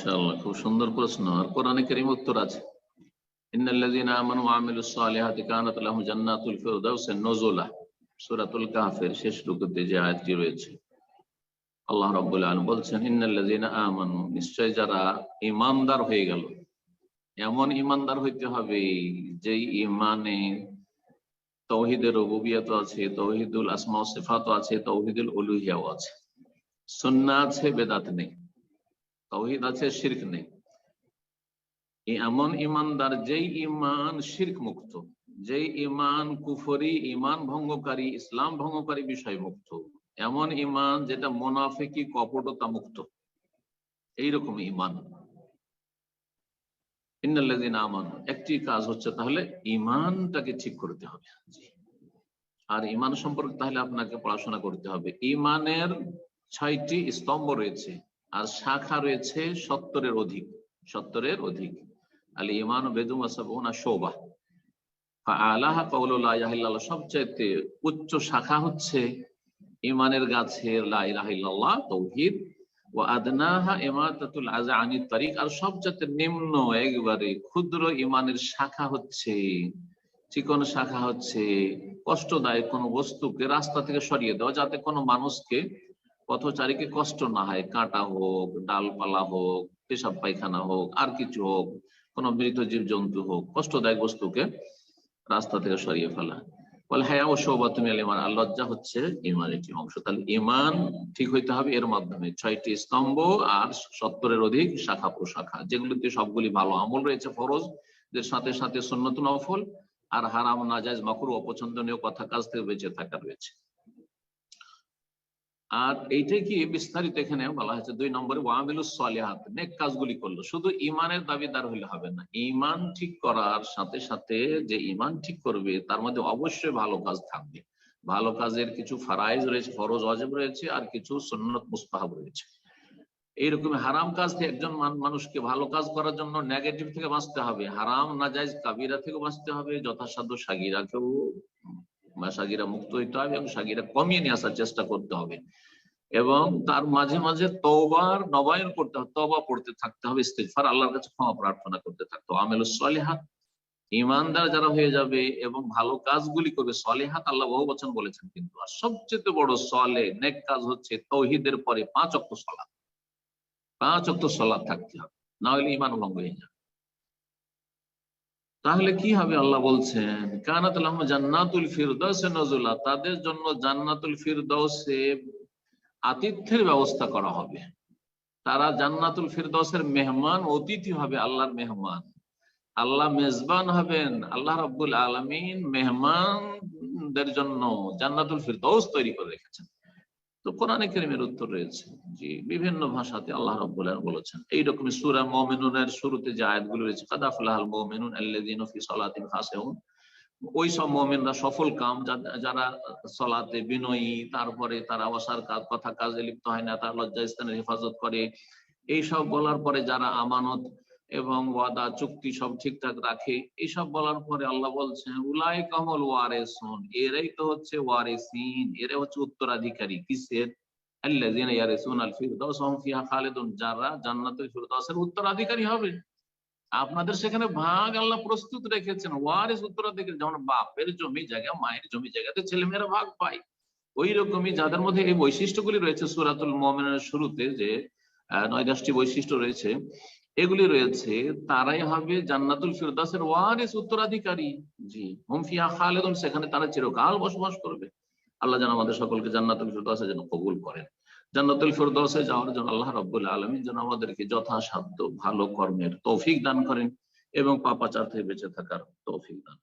মাশাআল্লাহ খুব সুন্দর প্রশ্ন। আর কোরআনে কারীম উত্তর আছে। ইন্নাল্লাযীনা আমানু ওয়া আমিলুস সালিহাতি কানাত লাহুম জান্নাতুল ফিরদাউসের নজুলা, সূরাতুল কাহফের শেষ রুকুতে যে আয়াতটি রয়েছে। আল্লাহ রাব্বুল আলামিন বলছেন, ইন্নাল্লাযীনা আমানু, নিশ্চয় যারা ঈমানদার হয়ে গেল, এমন ঈমানদার হইতে হবে যে ঈমানে তৌহিদের রুবুবিয়ত আছে, তৌহিদুল আসমা ও সিফাত আছে, তৌহিদুল উলুহিয়াও আছে। সুন্নাহ আছে, বেদাত নেই। তৌহিদ আছে শিরক নেই। এমন ইমানদার, যেই ইমান শিরক মুক্ত, যেই ইমান কুফরি, ইমান ভঙ্গকারী, ইসলাম ভঙ্গকারী বিষয় মুক্ত, এমন ইমান যেটা মোনাফিকি কপটতা মুক্ত। এইরকম ইমান। একটি কাজ হচ্ছে তাহলে ইমানটাকে ঠিক করতে হবে। আর ইমান সম্পর্কে তাহলে আপনাকে পড়াশোনা করতে হবে। ইমানের ছয়টি স্তম্ভ রয়েছে। আর শাখা রয়েছে সত্তরের অধিক সত্তরের অধিক। আলী ইমান বেদুম আসাবনা শোভা আলাহা কৌল্লাহ সবচাইতে উচ্চ শাখা হচ্ছে ইমানের গাছের লাইলাহিল্লাহ তৌহিদ। ও আদনাহা ইমাতাতুল আজা আনি তারিক। আর সবচাইতে নিম্ন একবারে ক্ষুদ্র ইমানের শাখা হচ্ছে, চিকন শাখা হচ্ছে কষ্টদায়ক কোনো বস্তুকে রাস্তা থেকে সরিয়ে দেওয়া, যাতে কোনো মানুষকে পথচারীকে কষ্ট না হয়, কাঁটা হোক, ডালপালা হোক, পেশাব পায়খানা হোক, আর কিছু হোক, কোন মৃত জীব জন্তু হোক, কষ্টদায়ক বস্তুকে রাস্তা থেকে সরিয়ে ফেলা। বলে হ্যাঁ ও সৌবা তুমি ইমান। আর লজ্জা হচ্ছে ইমান একটি অংশ। তাহলে ইমান ঠিক হইতে হবে এর মাধ্যমে। ছয়টি স্তম্ভ আর সত্তরের অধিক শাখা প্রশাখা যেগুলিতে সবগুলি ভালো আমল রয়েছে, ফরজ যে সাথে সাথে সন্ন্যত নফল আর হারাম নাজাজ মকরু, অপছন্দনীয় কথা কাজ থেকে বেঁচে থাকা রয়েছে। আর এইটাই কি বিস্তারিত এখানে বলা হয়েছে? দুই নম্বরে, ওয়ামিলুস সালিহাত, নেক কাজগুলি করল। শুধু ইমানের দাবিদার হইলে হবে না ইমান ঠিক করার সাথে সাথে যে ইমান ঠিক করবে, তার মধ্যে অবশ্যই ভালো কাজ থাকবে। ভালো কাজের কিছু ফারাইজ রয়েছে, ফরজ অজেব রয়েছে, আর কিছু সন্ন্যত মুস্তাহাব রয়েছে। এইরকম হারাম কাজ থেকে একজন মানুষকে ভালো কাজ করার জন্য নেগেটিভ থেকে বাঁচতে হবে। হারাম, নাজাইজ কাবিরা থেকে বাঁচতে হবে, যথাসাধ্য সাগিরাকেও সাগিরা মুক্ত হইতে হবে এবং সাগিরা কমিয়ে নিয়ে আসার চেষ্টা করতে হবে। এবং তার মাঝে মাঝে তওবার নবায়ন করতে হবে, তওবা পড়তে থাকতে হবে, ইস্তেগফার, আল্লাহর কাছে ক্ষমা প্রার্থনা করতে থাকতে হবে। আমেলুস সালিহাত ইমানদার যারা হয়ে যাবে এবং ভালো কাজগুলি করবে, সলেহাত আল্লাহ বহু বচন বলেছেন কিন্তু। আর সবচেয়ে বড় সলে, নেক কাজ হচ্ছে তৌহিদের পরে পাঁচ অক্ট সলাৎ। পাঁচ অক্ট সলাৎ থাকতে হবে না হলে ইমান ভঙ্গ হয়ে যাবে। তাহলে কি হবে আল্লাহ বলছেন? কানাত জান্নাতুল ফিরদৌসে নজুলা, তাদের জন্য জান্নাতুল ফিরদৌসে আতিথ্যের ব্যবস্থা করা হবে। তারা জান্নাতুল ফিরদৌসের মেহমান, অতিথি হবে আল্লাহর মেহমান। আল্লাহ মেজবান হবেন, আল্লাহ রব্বুল আলমিন মেহমানদের জন্য জান্নাতুল ফিরদৌস তৈরি করে রেখেছেন। তো কোরআনে কেরিমের উত্তর রয়েছে। জি, বিভিন্ন ভাষাতে আল্লাহ রব্বুল বলেছেন, এইরকম সুরা মমিনুনের শুরুতে যে আয়াতগুলো রয়েছে কাদাফুল্লাহ মমিনুন আল্লাযীনা ফি সালাতিহিম খাশিউন ওই সব মমিনরা সফল কাম যারা সলাতে বিনয়ী, তারপরে তারা অসার কাজ কথা কাজে লিপ্ত হয় না, তার লজ্জা স্থানের হেফাজত করে, এইসব বলার পরে যারা আমানত এবং ওয়াদা, চুক্তি সব ঠিকঠাক রাখে। এইসব বলার পরে আল্লাহ বলছেন উলাই কমল ওয়ারেসুন। এরাই তো হচ্ছে ওয়ারেসিন। এরা হচ্ছে উত্তরাধিকারী। কিসের? আল্লাযিনা ইয়ারিসুন আল ফিরদাউস যারা জান্নাতুল ফিরদাউসের উত্তরাধিকারী হবে। আপনাদের সেখানে ভাগ আল্লাহ প্রস্তুত রেখেছেন। ওয়ারিস উত্তরাধিকারী, যেমন বাপের জমি জায়গা, মায়ের জমি জায়গাতে ছেলেমেয়েরা ভাগ পায়। ওই রকমই যাদের মধ্যে এই বৈশিষ্ট্যগুলি রয়েছে, সুরাতুল মোমেনের শুরুতে যে নয় দশটি বৈশিষ্ট্য রয়েছে এগুলি রয়েছে, তারাই হবে জান্নাতুল ফিরদাসের ওয়ারিস উত্তরাধিকারী। জি হুমফিয়া খালেদুন, সেখানে তারা চিরকাল বসবাস করবে। আল্লাহ যেন আমাদের সকলকে জান্নাতুল ফিরদাসে যেন কবুল করেন। জান্নাতুল ফিরদাসে যাওয়ার জন্য আল্লাহ রব্বুল আলমী যেন আমাদেরকে যথাসাধ্য ভালো কর্মের তৌফিক দান করেন এবং পাপাচার থেকে বেঁচে থাকার তৌফিক দান